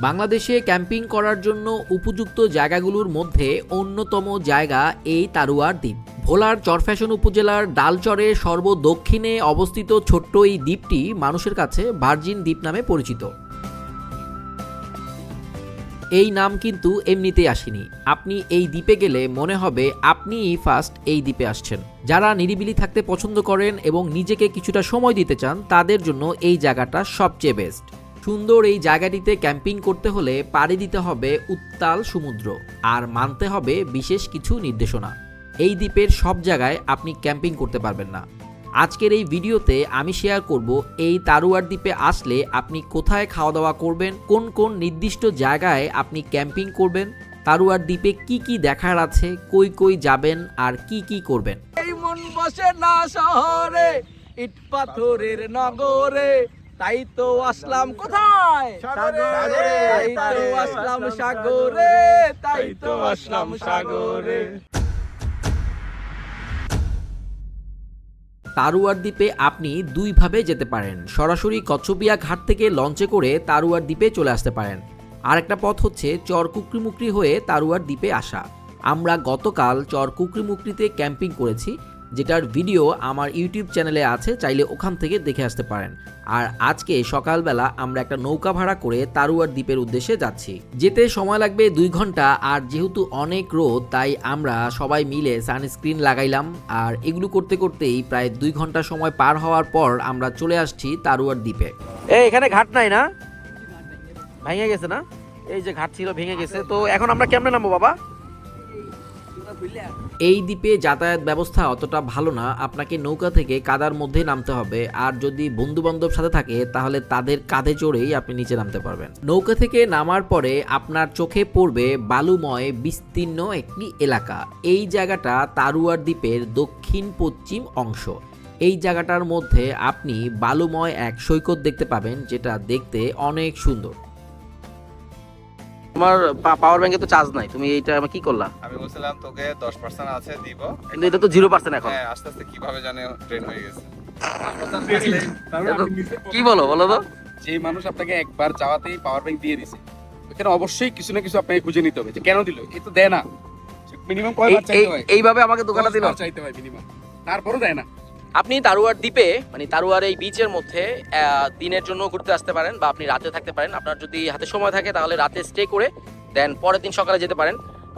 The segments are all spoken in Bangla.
বাংলাদেশে ক্যাম্পিং করার জন্য উপযুক্ত জায়গাগুলোর মধ্যে অন্যতম জায়গা এই তারুয়ার দ্বীপ। ভোলার চরফ্যাশন উপজেলার ডালচরের সর্বদক্ষিণে অবস্থিত ছোট্ট এই দ্বীপটি মানুষের কাছে ভার্জিন দ্বীপ নামে পরিচিত। এই নাম কিন্তু এমনিতেই আসেনি। আপনি এই দ্বীপে গেলে মনে হবে আপনিই ফার্স্ট এই দ্বীপে আসছেন। যারা নিরিবিলি থাকতে পছন্দ করেন এবং নিজেকে কিছুটা সময় দিতে চান, তাদের জন্য এই জায়গাটা সবচেয়ে বেস্ট সুন্দর এই জায়গাটিতে ক্যাম্পিং করতে হলে পাড়ি দিতে হবে উত্তাল সমুদ্র আর মানতে হবে বিশেষ কিছু নির্দেশনা। এই দ্বীপের সব জায়গায় আপনি ক্যাম্পিং করতে পারবেন না। আজকের এই ভিডিওতে আমি শেয়ার করব এই তারুয়ার দ্বীপে আসলে আপনি কোথায় খাওয়া দাওয়া করবেন, কোন কোন নির্দিষ্ট জায়গায় আপনি ক্যাম্পিং করবেন, তারুয়ার দ্বীপে কি কি দেখার আছে, কই কই যাবেন আর কি কি করবেন। এই মন বসে না শহরে, ইট পাথরের নগরে তাই তো আসলাম কোথায়? সাগরে। তাই তো আসলাম সাগরে। তাই তো আসলাম সাগরে। তারুয়ার দ্বীপে আপনি দুইভাবে যেতে পারেন। সরাসরি কচ্ছপিয়া ঘাট থেকে লঞ্চে করে তারুয়ার দ্বীপে চলে আসতে পারেন। আরেকটা পথ হচ্ছে চর কুকরিমুকরি হয়ে তারুয়ার দ্বীপে আসা। আমরা গতকাল চর কুকরিমুকরিতে ক্যাম্পিং করেছি। যেটার ভিডিও আমার ইউটিউব চ্যানেলে আছে, চাইলে ওখান থেকে দেখে আসতে পারেন। আর আজকে সকালবেলা আমরা একটা নৌকা ভাড়া করে তারুয়ার দ্বীপের উদ্দেশ্যে যাচ্ছি। যেতে সময় লাগবে দুই ঘণ্টা, আর যেহেতু অনেক রোদ, তাই আমরা সবাই মিলে সানস্ক্রিন লাগাইলাম। আর এগুলো করতে করতেই প্রায় দুই ঘণ্টা সময় পার হওয়ার পর আমরা চলে আসছি তারুয়ার দ্বীপে। এই, এখানে ঘাট নাই না? ভেঙে গেছে না? এই যে ঘাট ছিল, ভেঙে গেছে। তো এখন আমরা কেমনে নামবো, বাবা? এই দ্বীপে যাতায়াত ব্যবস্থা অতটা ভালো না। আপনাকে নৌকা থেকে কাদার মধ্যে নামতে হবে। আর যদি বন্ধু বান্ধব সাথে থাকে, তাহলে তাদের কাঁধে চড়েই আপনি নিচে নামতে পারবেন। নৌকা থেকে নামার পরে আপনার চোখে পড়বে বালুময়, বিস্তীর্ণ একটি এলাকা। এই জায়গাটা তারুয়ার দ্বীপের দক্ষিণ পশ্চিম অংশ। এই জায়গাটার মধ্যে আপনি বালুময় এক সৈকত দেখতে পাবেন, যেটা দেখতে অনেক সুন্দর। তোমার পাওয়ার ব্যাংকে তো চার্জ নাই। তুমি এইটা আমার কি করলা? আমি বলছিলাম তোকে দশ পার্সেন্ট আছে দিব। কিন্তু এটা তো জিরো পার্সেন্ট এখন। হ্যাঁ আস্তে আস্তে কীভাবে জানে ট্রেন হয়ে গেছে। কি বলো বলো তো। যে মানুষ আপনাকে একবার চাওয়াতেই পাওয়ার ব্যাংক দিয়ে দিছে এখানে অবশ্যই কিছু না কিছু আপনাকে খুঁজে নিতে হবে যে কেন দিল এ তো দেয় না। মিনিমাম কয়বার চাইতে হয়? এইভাবে আমাকে দোকানটা দিল। চাইতে হয় মিনিমাম তারপরও দেয় না। আপনি তারুয়ার দ্বীপে মানে তারুয়ার এই বিচের মধ্যে দিনের জন্য ঘুরতে আসতে পারেন বা আপনি রাতে থাকতে পারেন। আপনার যদি হাতে সময় থাকে তাহলে রাতে স্টে করে দেন পরের দিন সকালে যেতে পারেন।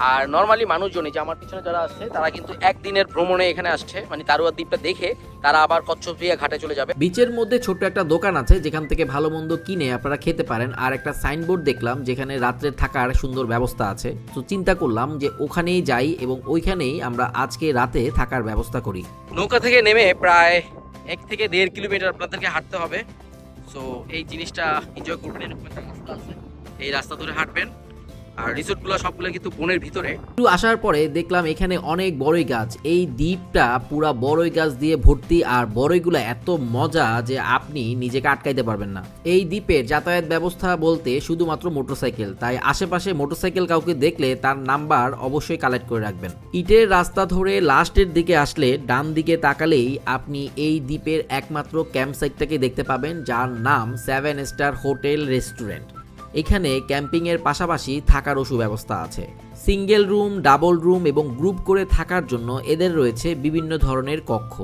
আর নর্মালি মানুষজন যে আমার পিছনে যারা আসছে তারা কিন্তু একদিনের ভ্রমণে এখানে আসছে। মানে তারুয়ার দ্বীপটা দেখে তারা আবার কচ্ছপিয়া ঘাটে চলে যাবে। বিচের মধ্যে ছোট্ট একটা দোকান আছে যেখান থেকে ভালো মন্দ কিনে আপনারা খেতে পারেন। আর একটা সাইনবোর্ড দেখলাম যেখানে রাত্রে থাকার সুন্দর ব্যবস্থা আছে। তো চিন্তা করলাম যে ওখানেই যাই এবং ওইখানেই আমরা আজকে রাতে থাকার ব্যবস্থা করি। নৌকা থেকে নেমে প্রায় এক থেকে দেড় কিলোমিটার আপনাদেরকে হাঁটতে হবে। সো এই জিনিসটা এনজয় করবেন এরকম একটা রাস্তা আছে। এই রাস্তা ধরে হাঁটবেন। আর রিসোর্টগুলো সবগুলো কিন্তু বনের ভিতরে। একটু আসার পরে দেখলাম এখানে অনেক বড়ই গাছ। এই দ্বীপটা পুরা বড়ই গাছ দিয়ে ভর্তি আর বড়ইগুলো এত মজা যে আপনি নিজেকে আটকাইতে পারবেন না। এই দ্বীপের যাতায়াত ব্যবস্থা বলতে শুধুমাত্র মোটরসাইকেল। তাই আশেপাশে মোটরসাইকেল কাউকে দেখলে তার নাম্বার অবশ্যই কালেক্ট করে রাখবেন। ইটের রাস্তা ধরে লাস্টের দিকে আসলে ডান দিকে তাকালেই আপনি এই দ্বীপের একমাত্র ক্যাম্প সাইটটাকে দেখতে পাবেন যার নাম সেভেন স্টার হোটেল রেস্টুরেন্ট। এখানে ক্যাম্পিংয়ের পাশাপাশি থাকারও সুব্যবস্থা আছে। সিঙ্গেল রুম ডাবল রুম এবং গ্রুপ করে থাকার জন্য এদের রয়েছে বিভিন্ন ধরনের কক্ষ।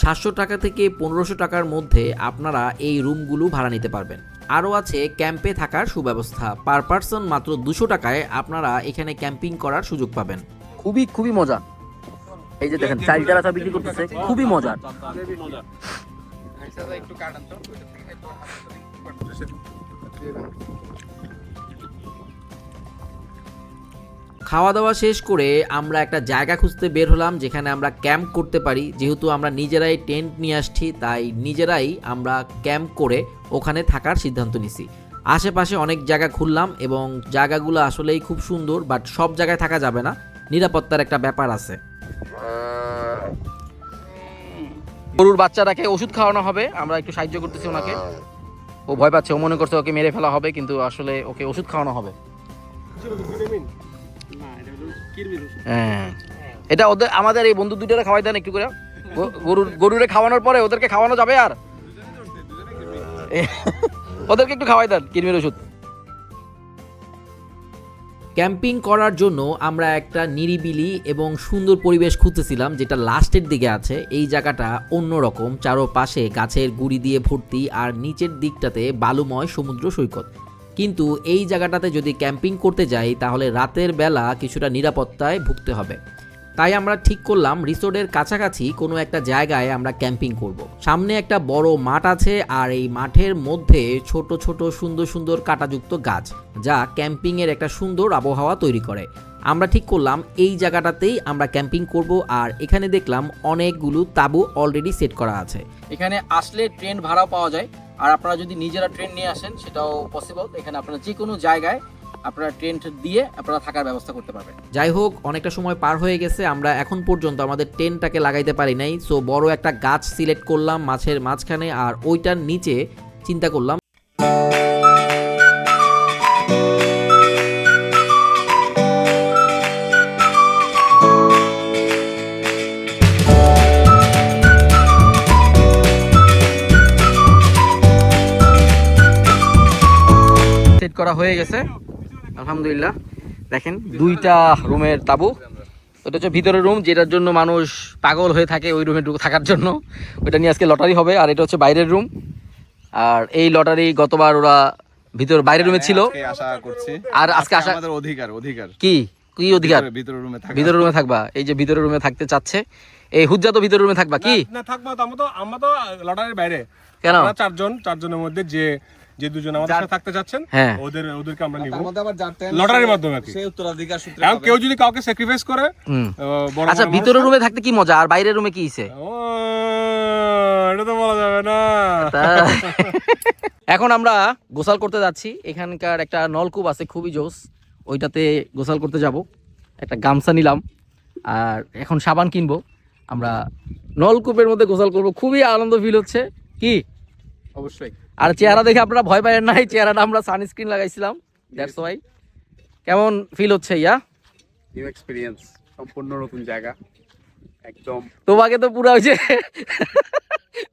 সাতশো টাকা থেকে পনেরোশো টাকার মধ্যে আপনারা এই রুমগুলো ভাড়া নিতে পারবেন। আরও আছে ক্যাম্পে থাকার সুব্যবস্থা। পার পার্সন মাত্র দুশো টাকায় আপনারা এখানে ক্যাম্পিং করার সুযোগ পাবেন। খুবই খুবই মজা। এই যে দেখেন চারিটা রাস্তা বিক্রি করতেছে খুবই মজা। একটু খাওয়া দাওয়া শেষ করে আমরা একটা জায়গা খুঁজতে বের হলাম, যেখানে আমরা ক্যাম্প করতে পারি। যেহেতু আমরা নিজেরাই টেন্ট নিয়ে আসছি, তাই নিজেরাই আমরা ক্যাম্প করে ওখানে থাকার সিদ্ধান্ত নিছি। আশেপাশে অনেক জায়গা খুললাম এবং জায়গাগুলো আসলেই খুব সুন্দর, বাট সব জায়গায় থাকা যাবে না। নিরাপত্তার একটা ব্যাপার আছে। গরুর বাচ্চাটাকে ওষুধ খাওয়ানো হবে। আমরা একটু সাহায্য করতেছি ওনাকে। ও ভয় পাচ্ছে, ও মনে করছে ওকে মেরে ফেলা হবে, কিন্তু আসলে ওকে ওষুধ খাওয়ানো হবে। হ্যাঁ। এটা ওদের আমাদের এই বন্ধু দুইটারে খাওয়াই দেন একটু করে? গরুর গরুরে খাওয়ানোর পরে ওদেরকে খাওয়ানো যাবে আর? ওদেরকে একটু খাওয়াই দেন কিরমির ওষুধ। ক্যাম্পিং করার জন্য আমরা একটা নিরিবিলি এবং সুন্দর পরিবেশ খুঁজতেছিলাম যেটা লাস্টের দিকে আছে। এই জায়গাটা অন্যরকম চারোপাশে গাছের গুড়ি দিয়ে ভর্তি আর নিচের দিকটাতে বালুময় সমুদ্র সৈকত। কিন্তু এই জায়গাটাতে যদি ক্যাম্পিং করতে যাই, তাহলে রাতের বেলা কিছুটা নিরাপত্তায় ভুগতে হবে। তাই আমরা ঠিক করলাম, রিসোর্টের কাছাকাছি কোনো একটা জায়গায় আমরা ক্যাম্পিং করব। সামনে একটা বড় মাঠ আছে, আর এই মাঠের মধ্যে ছোট ছোট, সুন্দর সুন্দর কাঁটাযুক্ত গাছ, যা ক্যাম্পিংয়ের একটা সুন্দর আবহাওয়া তৈরি করে। আমরা ঠিক করলাম, এই জায়গাটাতেই আমরা ক্যাম্পিং করব, আর এখানে দেখলাম অনেকগুলো তাঁবু অলরেডি সেট করা আছে। এখানে আসলে ট্রেন ভাড়াও পাওয়া যায়। আর আপনারা যদি নিজেরা ট্রেন নিয়ে আসেন, সেটাও পসিবল এখানে আপনারা যে কোনো জায়গায় আপনারা ট্রেন দিয়ে আপনারা থাকার ব্যবস্থা করতে পারবেন। যাই হোক, অনেকটা সময় পার হয়ে গেছে। আমরা এখন পর্যন্ত আমাদের টেন্টটাকে লাগাইতে পারি নাই। সো বড় একটা গাছ সিলেক্ট করলাম মাছের মাঝখানে, আর ওইটার নিচে চিন্তা করলাম। করা হয়ে গেছে। আলহামদুলিল্লাহ। দেখেন দুইটা রুমের তাবু। ওটা হচ্ছে ভিতরের রুম যেটার জন্য মানুষ পাগল হয়ে থাকে ওই রুমে থাকার জন্য। ওইটা নিয়ে আজকে লটারি হবে আর এটা হচ্ছে বাইরের রুম। আর এই লটারি গতবার ওরা ভিতর বাইরের রুমে ছিল। আশা করছি। আর আজকে আমাদের অধিকার অধিকার। কি? কি অধিকার? ভিতরে- ভিতরে রুমে ভিতরের রুমে থাকবা। এই যে ভিতরের রুমে থাকতে চাচ্ছে। এই হুজ্জা তো ভিতরের রুমে থাকবা কি? না থাকব তো। আমরা তো আমরা তো লটারির বাইরে। কেন? চারজন চারজনের মধ্যে যে যে দুজন আমাদের সাথে থাকতে চাচ্ছেন হ্যাঁ। ওদের ওদেরকে আমরা নিব। লটারির মাধ্যমে আর কি। সেই উত্তরাধিকার সূত্রে এখন কেউ যদি কাউকে স্যাক্রিফাইস করে আচ্ছা ভিতরের রুমে থাকতে কি মজা? আর বাইরের রুমে কি ও, এটা তো বলা যাবে না। এখন আমরা গোসল করতে যাচ্ছি। এখানকার একটা নলকূপ আছে খুবই জোস। ওইটাতে গোসল করতে যাব। একটা গামছা নিলাম। আর এখন সাবান কিনবো। আমরা নলকূপের মধ্যে গোসল করব। খুবই আনন্দ ফিল হচ্ছে। কি? অবশ্যই। আর চেহারা দেখে আপনারা ভয় পাবেন না এই চেহারাটা আমরা সানস্ক্রিন লাগাইছিলাম। দ্যাটস ওয়াই কেমন ফিল হচ্ছে ইয়া? নিউ এক্সপিরিয়েন্স সম্পূর্ণ নতুন জায়গা একদম। তোমাকে তো পুরো যে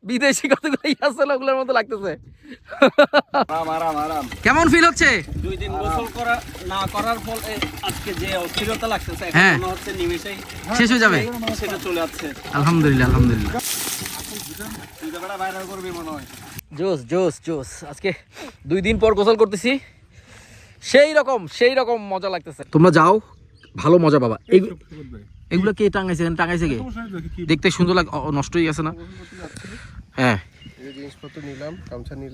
বিদেশি কতগুলো ইয়াসেল ওগুলোর মতো লাগতেছে। আরাম আরাম আরাম। কেমন ফিল হচ্ছে? দুই দিন গোসল করা না করার ফলে আজকে যে অস্থিরতা লাগতেছে এখন হ্যাঁ। মনে হচ্ছে নিমেষেই শেষ হয়ে যাবে। সেটা চলে যাচ্ছে আলহামদুলিল্লাহ আলহামদুলিল্লাহ। জোস জোস জোস। আজকে দুই দিন পর গোসল করতেছি। সেই রকম সেই রকম মজা লাগতেছে। তোমরা যাও ভালো মজা পাবা। এগুলো কে টাঙাইছে টাঙাইছে কে? দেখতে সুন্দর লাগ আছে নষ্ট হয়ে।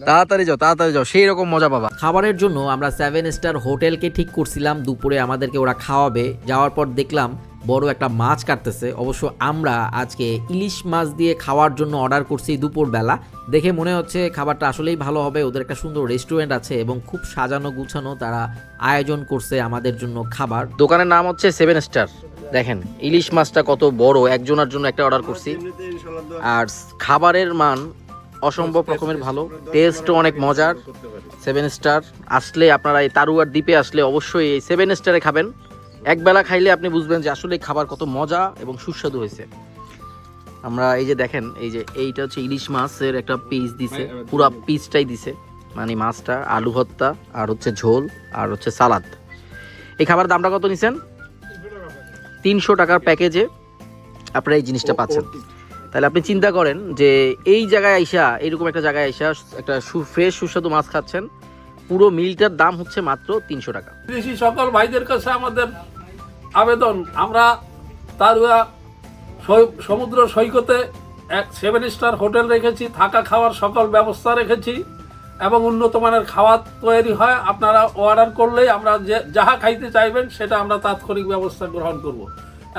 তাড়াতাড়ি যাও তাড়াতাড়ি যাও, সেই রকম মজা পাবা। খাবারের জন্য আমরা সেভেন স্টার হোটেলকে ঠিক করছিলাম, দুপুরে আমাদেরকে ওরা খাওয়াবে। যাওয়ার পর দেখলাম বড় একটা মাছ কাটতেছে। অবশ্য আমরা আজকে ইলিশ মাছ দিয়ে খাওয়ার জন্য অর্ডার করছি দুপুরবেলা। দেখে মনে হচ্ছে খাবারটা আসলেই ভালো হবে, ওদের একটা সুন্দর রেস্টুরেন্ট আছে এবং খুব সাজানো গুছানো তারা আয়োজন করছে আমাদের জন্য খাবার। দোকানের নাম হচ্ছে সেভেন স্টার দেখেন, ইলিশ মাছটা কত বড়, একজনের জন্য একটা অর্ডার করছি। আর খাবারের মান অসম্ভব রকমের ভালো। টেস্টও অনেক মজার। সেভেন স্টার আসলে আপনারা এই তারুয়ার দ্বীপে আসলে অবশ্যই এই সেভেন স্টারে খাবেন। একবেলা খাইলে আপনি বুঝবেন যে আসলে খাবার কত মজা এবং সুস্বাদু হয়েছে। আমরা এই যে দেখেন এই যে এইটা হচ্ছে ইলিশ মাছের একটা পিস দিছে পুরা পিসটাই দিছে। মানে মাছটা আলু ভর্তা আর হচ্ছে ঝোল আর হচ্ছে সালাদ। এই খাবার দামটা কত নিছেন? তিনশো টাকার প্যাকেজে আপনারা এই জিনিসটা পাচ্ছেন। তাহলে আপনি চিন্তা করেন যে এই জায়গায় আইসা, এরকম একটা জায়গায় আইসা, একটা ফ্রেশ সুস্বাদু মাছ খাচ্ছেন, পুরো মিলটার দাম হচ্ছে মাত্র তিনশো টাকা। সকল ভাইদের কাছে আমাদের আবেদন, আমরা তারুয়া সমুদ্র সৈকতে এক সেভেন স্টার হোটেল রেখেছি, থাকা খাওয়ার সকল ব্যবস্থা রেখেছি, এবং উন্নত মানের খাবার তৈরি হয়, আপনারা অর্ডার করলেই আমরা যে, যাহা খাইতে চাইবেন, সেটা আমরা তাৎক্ষণিক ব্যবস্থা গ্রহণ করব।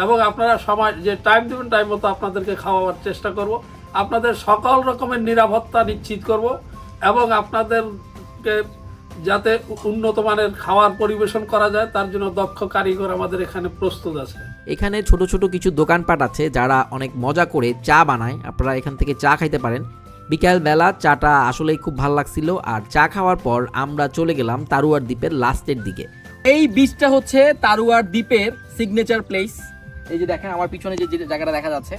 এবং আপনারা সময় যে টাইম দেবেন টাইম মতো আপনাদেরকে খাওয়াবার চেষ্টা করব। আপনাদের সকল রকমের নিরাপত্তা নিশ্চিত করব এবং আপনাদেরকে যাতে উন্নত মানের খাওয়ার পরিবেশন করা যায় তার জন্য দক্ষ কারিগর আমাদের এখানে প্রস্তুত আছে। এখানে ছোট ছোট কিছু দোকানপাট আছে যারা অনেক মজা করে চা বানায়। আপনারা এখান থেকে চা খাইতে পারেন। বিকাল বেলা চাটা আসলেই খুব ভালো লাগছিল আর চা খাওয়ার পর আমরা চলে গেলাম তারুয়ার দ্বীপের লাস্টের দিকে। এই বিচটা হচ্ছে তারুয়ার দ্বীপের সিগনেচার প্লেস এই যে দেখেন, আমার পিছনে যে জায়গাটা দেখা যাচ্ছে,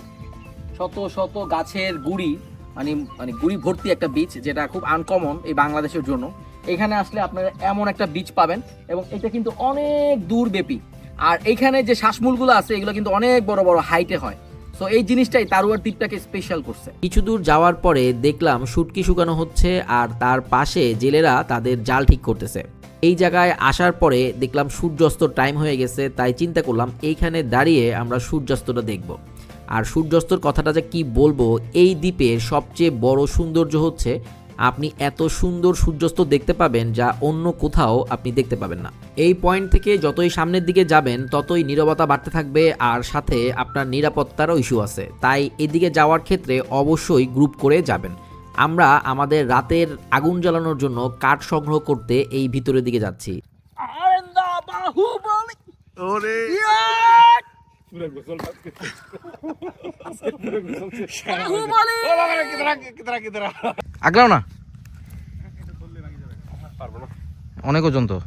শত শত গাছের গুড়ি মানে মানে গুড়ি ভর্তি একটা বীজ, যেটা খুব আনকমন এই বাংলাদেশের জন্য। এখানে আসলে আপনারা এমন একটা বীজ পাবেন, এবং এটা কিন্তু অনেক দূর ব্যাপী আর এইখানে যে শ্বাসমূলগুলো আছে, এগুলো কিন্তু অনেক বড় বড় হাইটে হয়। সো এই জিনিসটাই তারুয়ার দ্বীপটাকে স্পেশাল করছে। কিছু দূর যাওয়ার পরে দেখলাম শুটকি শুকানো হচ্ছে আর তার পাশে জেলেরা তাদের জাল ঠিক করতেছে। এই জায়গায় আসার পরে দেখলাম সূর্যাস্ত টাইম হয়ে গেছে, তাই চিন্তা করলাম এইখানে দাঁড়িয়ে আমরা সূর্যাস্তটা দেখব। আর সূর্যাস্তর কথাটা যে কি বলব, এই দ্বীপের সবচেয়ে বড় সৌন্দর্য হচ্ছে আপনি এত সুন্দর সূর্যাস্ত দেখতে পাবেন যা অন্য কোথাও আপনি দেখতে পাবেন না। এই পয়েন্ট থেকে যতই সামনের দিকে যাবেন ততই নীরবতা বাড়তে থাকবে আর সাথে আপনার নিরাপত্তারও ইস্যু আছে। তাই এদিকে যাওয়ার ক্ষেত্রে অবশ্যই গ্রুপ করে যাবেন। আমরা আমাদের রাতের আগুন জ্বালানোর জন্য কাঠ সংগ্রহ করতে এই ভিতরের দিকে যাচ্ছি। আগলাও না অনেক ওজন তো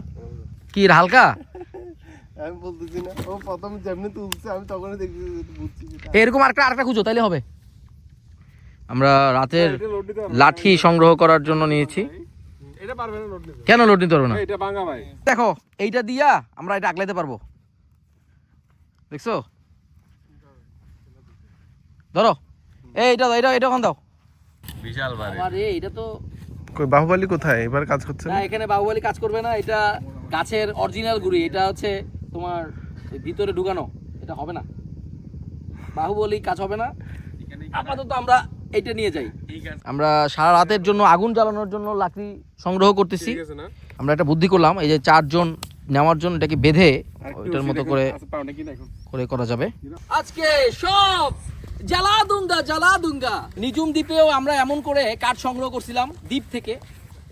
কি হালকা আমি বলতেছি না ও প্রথম যেমনি তুলছে আমি তখনই দেখছি বুঝছি এরকম আরেকটা আরেকটা খুঁজো তাইলে হবে। আমরা রাতের লাঠি সংগ্রহ করার জন্য নিয়েছি। এটা পারবে না লোড নিতে কেন লোড নিতে পারব না? এটা ভাঙা ভাই। দেখো এইটা দিয়া আমরা এটা আগলাইতে পারব। দেখছ? ধরো। এই এটা এটা এটা ওখান দাও। বিশাল বাড়ি। আরে এটা তো কই বাহুবলী কোথায়? এবার কাজ হচ্ছে না? এখানে বাহুবলী কাজ করবে না এটা গাছের অরিজিনাল গুড়ি এটা হচ্ছে তোমার ভিতরে ঢুকানো এটা হবে না। বাহুবলী কাজ হবে না। আপাতত আমরা এটা নিয়ে যাই। আমরা সারা রাতের জন্য আগুন জ্বালানোর জন্য লাকড়ি সংগ্রহ করতেছি। ঠিক আছে না? আমরা একটা বুদ্ধি করলাম এই যে চারজন নেওয়ার জন্য এটাকে বেঁধে ওইটার মতো করে এখন করে করা যাবে। আজকে সব জ্বালা দুঙ্গা জ্বালা দুঙ্গা নিজুম দ্বীপেও আমরা এমন করে কাঠ সংগ্রহ করছিলাম দ্বীপ থেকে।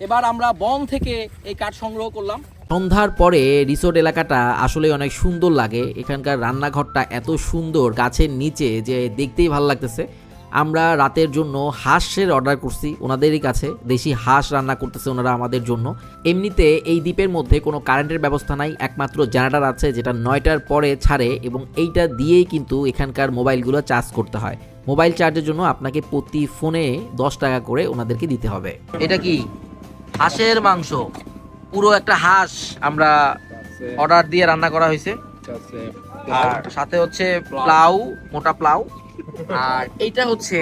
এবার আমরা বন থেকে এই কাঠ সংগ্রহ করলাম। সন্ধ্যার পরে রিসোর্ট এলাকাটা আসলে অনেক সুন্দর লাগে। এখানকার রান্নাঘরটা এত সুন্দর গাছের নিচে যে দেখতেই ভালো লাগতেছে। আমরা রাতের জন্য হাঁসের অর্ডার করছি ওনাদেরই কাছে। দেশি হাঁস রান্না করতেছে ওনারা আমাদের জন্য। এমনিতে এই দ্বীপের মধ্যে কোনো কারেন্টের ব্যবস্থা নাই একমাত্র জেনারেটর আছে যেটা নয়টার পরে ছাড়ে এবং এইটা দিয়েই কিন্তু এখানকার মোবাইলগুলো চার্জ করতে হয়। মোবাইল চার্জের জন্য আপনাকে প্রতি ফোনে দশ টাকা করে ওনাদেরকে দিতে হবে। এটা কি? হাঁসের মাংস। পুরো একটা হাঁস আমরা অর্ডার দিয়ে রান্না করা হয়েছে। আর সাথে হচ্ছে প্লাউ মোটা প্লাউ। আর এইটা হচ্ছে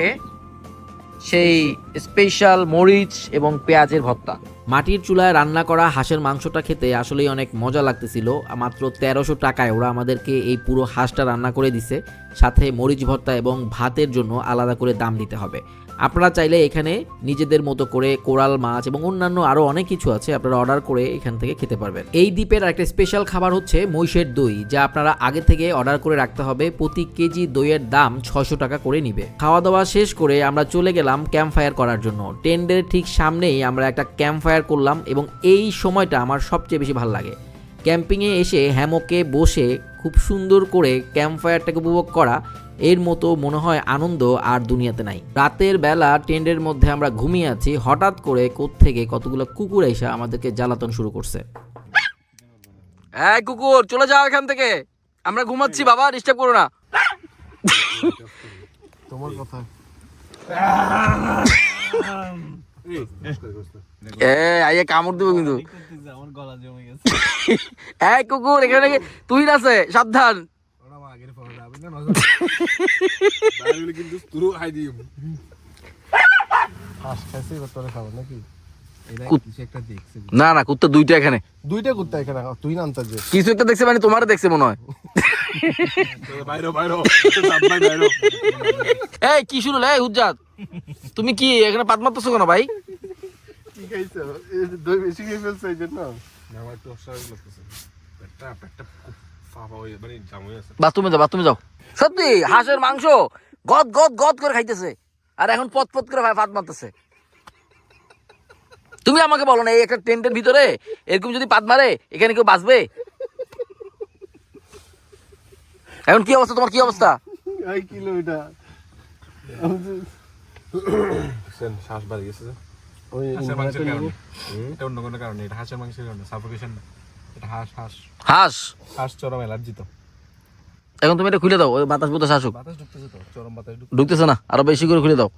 সেই স্পেশাল মরিচ এবং পেঁয়াজের ভর্তা। মাটির চুলায় রান্না করা হাঁসের মাংসটা খেতে আসলেই অনেক মজা লাগতেছিল। মাত্র তেরোশো টাকায় ওরা আমাদেরকে এই পুরো হাঁসটা রান্না করে দিছে। সাথে মরিচ ভর্তা এবং ভাতের জন্য আলাদা করে দাম দিতে হবে। আপনারা চাইলে এখানে নিজেদের মতো করে কোরাল মাছ এবং অন্যান্য আরও অনেক কিছু আছে আপনারা অর্ডার করে এখান থেকে খেতে পারবেন। এই দ্বীপের একটা স্পেশাল খাবার হচ্ছে মহিষের দই, যা আপনারা আগে থেকে অর্ডার করে রাখতে হবে। প্রতি কেজি দইয়ের দাম ছশো টাকা করে নিবে। খাওয়া দাওয়া শেষ করে আমরা চলে গেলাম ক্যাম্প ফায়ার করার জন্য। টেন্টের ঠিক সামনেই আমরা একটা ক্যাম্প ফায়ার করলাম এবং এই সময়টা আমার সবচেয়ে বেশি ভালো লাগে। ক্যাম্পিংয়ে এসে হ্যামকে বসে খুব সুন্দর করে ক্যাম্প ফায়ারটাকে উপভোগ করা এর মতো মনে হয় আনন্দ আর দুনিয়াতে নাই। রাতের বেলা টেন্টের মধ্যে আমরা ঘুমিয়ে আছি হঠাৎ করে থেকে কতগুলো কুকুর এসে আমাদেরকে জ্বালাতন শুরু করছে। এই কুকুর চলে যাও এখান থেকে। আমরা ঘুমাচ্ছি বাবা ডিস্টার্ব করো না। তোমার কথা। এ কামড় দেবো কিন্তু। আমার গলা জমে গেছে। এই কুকুর এখানে তুই আছে সাবধান। কিন্তু তুরু হাই দিই হাঁস খাইছি তোরা খাব নাকি? না না কুত্তা দুইটা এখানে। দুইটা কুত্তা এখানে তুই কিছু একটা দেখছে মানে তোমারও দেখছে মনে হয়। বাইরে বাইরে। ভাই বাইরে। এই কি শুরু এই হুজ্জাত তুমি কি এখানে পাত মারতেছো কেন ভাই? কি বেশি খেয়ে ফেলছে এই জন্য। না আমার একটু পেটটা পেটটা বাথরুমে যাও বাথরুমে যাও। সত্যি হাঁসের মাংস গদ গদ গদ করে খাইতেছে। আর এখন পথ পথ করে ভাই ফাত মারতেছে। তুমি আমাকে বলো না এই একটা টেন্টের ভিতরে এরকম যদি পাত মারে এখানে কেউ বাঁচবে? এখন কি অবস্থা তোমার কি অবস্থা? শ্বাস বাড়ি গেছে অন্য কোনো কারণে এটা হাঁসের মাংসের কারণে সাফোকেশন হাঁস হাঁস। হাঁস? হাঁস চরম অ্যালার্জি তো এখন তুমি এটা খুলে দাও ওই বাতাস বুতাস আসুক। বাতাস ঢুকতেছে তো চরম বাতাস ঢুকতেছে। না আরও বেশি করে খুলে দাও।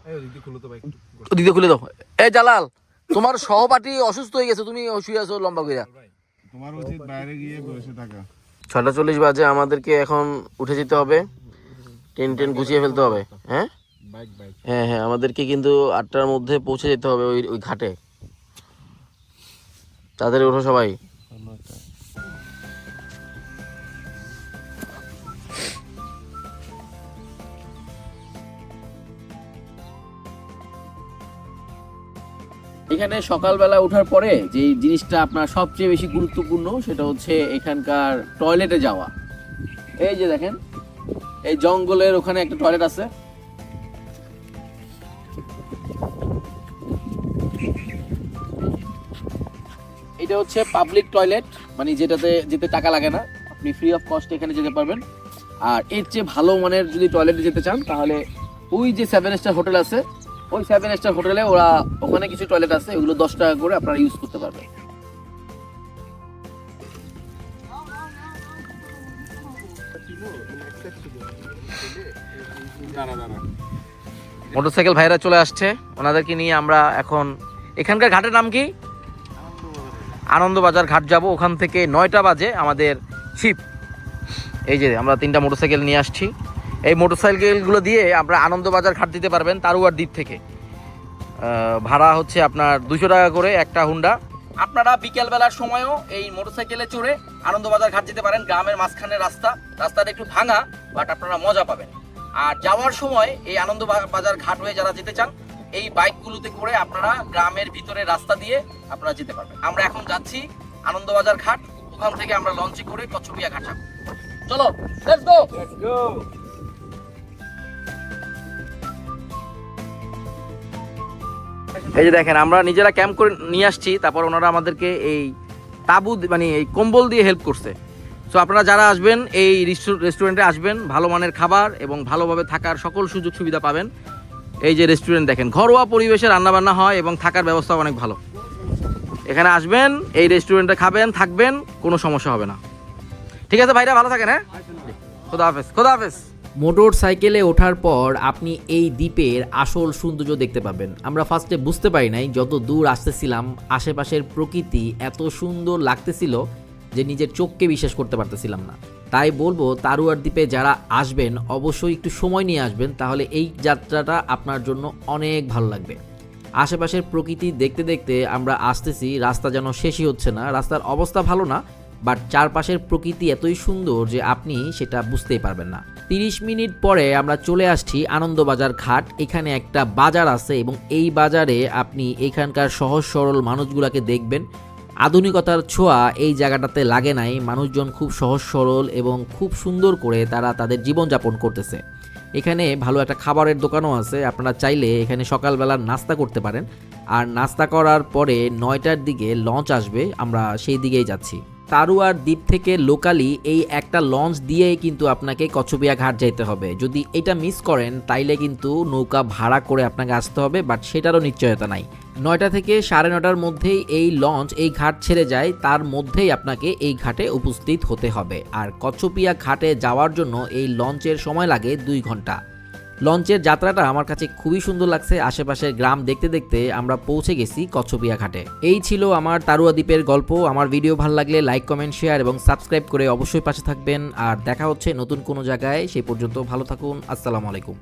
দিদি খুলো দাও। এ জালাল তোমার সহপাঠী অসুস্থ হয়ে গেছে তুমি শুয়ে আছো লম্বা কইরা। তোমার উচিত বাইরে গিয়ে বসে থাকা। ছটা চল্লিশ বাজে আমাদেরকে এখন উঠে যেতে হবে। টেন টেন গুছিয়ে ফেলতে হবে হ্যাঁ? হ্যাঁ হ্যাঁ আমাদেরকে কিন্তু আটটার মধ্যে পৌঁছে যেতে হবে ওই ওই ঘাটে। তাদের ওঠো সবাই। এখানে সকালবেলা ওঠার পরে যে জিনিসটা আপনার সবচেয়ে বেশি গুরুত্বপূর্ণ সেটা হচ্ছে এখানকার টয়লেটে যাওয়া। এই যে দেখেন, এই জঙ্গলের ওখানে একটা টয়লেট আছে। এটা হচ্ছে পাবলিক টয়লেট মানে যেটাতে যেতে টাকা লাগে না। আপনি ফ্রি অফ কস্ট এখানে যেতে পারবেন। আর এর চেয়ে ভালো মানের যদি টয়লেটে যেতে চান, তাহলে ওই যে সেভেন স্টার হোটেল আছে ওই সেভেন স্টার হোটেলে ওরা ওখানে কিছু টয়লেট আছে ওগুলো দশ টাকা করে আপনারা ইউজ করতে পারবেন। মোটরসাইকেল ভাইরা চলে আসছে, ওনাদেরকে নিয়ে আমরা এখন, এখানকার ঘাটের নাম কি? আনন্দবাজার ঘাট যাব, ওখান থেকে নয়টা বাজে আমাদের শিপ এই যে আমরা তিনটা মোটরসাইকেল নিয়ে আসছি। এই মোটরসাইকেলগুলো দিয়ে আমরা আনন্দবাজার ঘাট দিতে পারবেন তারুয়ার দ্বীপ থেকে। ভাড়া হচ্ছে আপনার দুশো টাকা করে একটা হুন্ডা। আপনারা বিকেলবেলার সময়ও এই মোটরসাইকেলে চড়ে আনন্দবাজার ঘাট যেতে পারেন, গ্রামের মাঝখানে রাস্তা। রাস্তাটা একটু ভাঙা বাট আপনারা মজা পাবেন। আর যাওয়ার সময় এই আনন্দ বাজার ঘাট হয়ে যারা যেতে চান, এই বাইকগুলোতে করে আপনারা গ্রামের ভিতরে রাস্তা দিয়ে আপনারা যেতে পারবেন। আমরা এখন যাচ্ছি আনন্দবাজার ঘাট। ওখান থেকে আমরা লঞ্চে করে কচ্ছপিয়া ঘাট চলো লেটস গো এই যে দেখেন আমরা নিজেরা ক্যাম্প করে নিয়ে আসছি তারপর ওনারা আমাদেরকে এই তাবু মানে এই কম্বল দিয়ে হেল্প করছে। সো আপনারা যারা আসবেন এই রেস্টুরেন্টে আসবেন ভালো মানের খাবার এবং ভালোভাবে থাকার সকল সুযোগ সুবিধা পাবেন। এই যে রেস্টুরেন্ট দেখেন ঘরোয়া পরিবেশে রান্নাবান্না হয় এবং থাকার ব্যবস্থা অনেক ভালো। এখানে আসবেন এই রেস্টুরেন্টে খাবেন থাকবেন কোনো সমস্যা হবে না। ঠিক আছে ভাইরা ভালো থাকেন হ্যাঁ? খোদা হাফেজ খোদা হাফেজ। মোটর সাইকেলে ওঠার পর আপনি এই দ্বীপের আসল সৌন্দর্য দেখতে পাবেন। আমরা ফার্স্টে বুঝতে পারি নাই যত দূর আসতেছিলাম, আশেপাশের প্রকৃতি এত সুন্দর লাগতেছিল যে নিজের চোখকে বিশ্বাস করতে পারতেছিলাম না। তাই বলব, তারুয়ার দ্বীপে যারা আসবেন, অবশ্যই একটু সময় নিয়ে আসবেন, তাহলে এই যাত্রাটা আপনার জন্য অনেক ভালো লাগবে। আশেপাশের প্রকৃতি দেখতে দেখতে আমরা আসতেছি, রাস্তা যেন শেষই হচ্ছে না। রাস্তার অবস্থা ভালো না বাট চারপাশের প্রকৃতি এতই সুন্দর যে আপনি সেটা বুঝতেই পারবেন না। তিরিশ মিনিট পরে আমরা চলে আসছি আনন্দবাজার ঘাট। এখানে একটা বাজার আছে এবং এই বাজারে আপনি এখানকার সহজ সরল মানুষগুলোকে দেখবেন। আধুনিকতার ছোঁয়া এই জায়গাটাতে লাগে নাই। মানুষজন খুব সহজ সরল এবং খুব সুন্দর করে তারা তাদের জীবনযাপন করতেছে। এখানে ভালো একটা খাবারের দোকানও আছে। আপনারা চাইলে এখানে সকালবেলা নাস্তা করতে পারেন। আর নাস্তা করার পরে নয়টার দিকে লঞ্চ আসবে। আমরা সেই দিকেই যাচ্ছি। তারুয়ার দ্বীপ থেকে লোকালি এই একটা লঞ্চ দিয়েই কিন্তু আপনাকে কচ্ছপিয়া ঘাট যাইতে হবে। যদি এটা মিস করেন, তাইলে কিন্তু নৌকা ভাড়া করে আপনাকে আসতে হবে বাট সেটারও নিশ্চয়তা নাই। নয়টা থেকে সাড়ে নটার মধ্যেই এই লঞ্চ, এই ঘাট ছেড়ে যায়, তার মধ্যেই আপনাকে এই ঘাটে উপস্থিত হতে হবে। আর কচ্ছপিয়া ঘাটে যাওয়ার জন্য এই লঞ্চের সময় লাগে দুই ঘণ্টা। লঞ্চের যাত্রাটা আমার কাছে খুবই সুন্দর লাগছে। আশেপাশের গ্রাম দেখতে দেখতে আমরা পৌঁছে গেছি কচ্ছপিয়া ঘাটে এই ছিল আমার তারুয়া দ্বীপের গল্প। আমার ভিডিও ভালো লাগলে লাইক, কমেন্ট, শেয়ার এবং সাবস্ক্রাইব করে অবশ্যই পাশে থাকবেন। আর দেখা হচ্ছে নতুন কোনো জায়গায়। সেই পর্যন্ত ভালো থাকুন। আসসালামু আলাইকুম।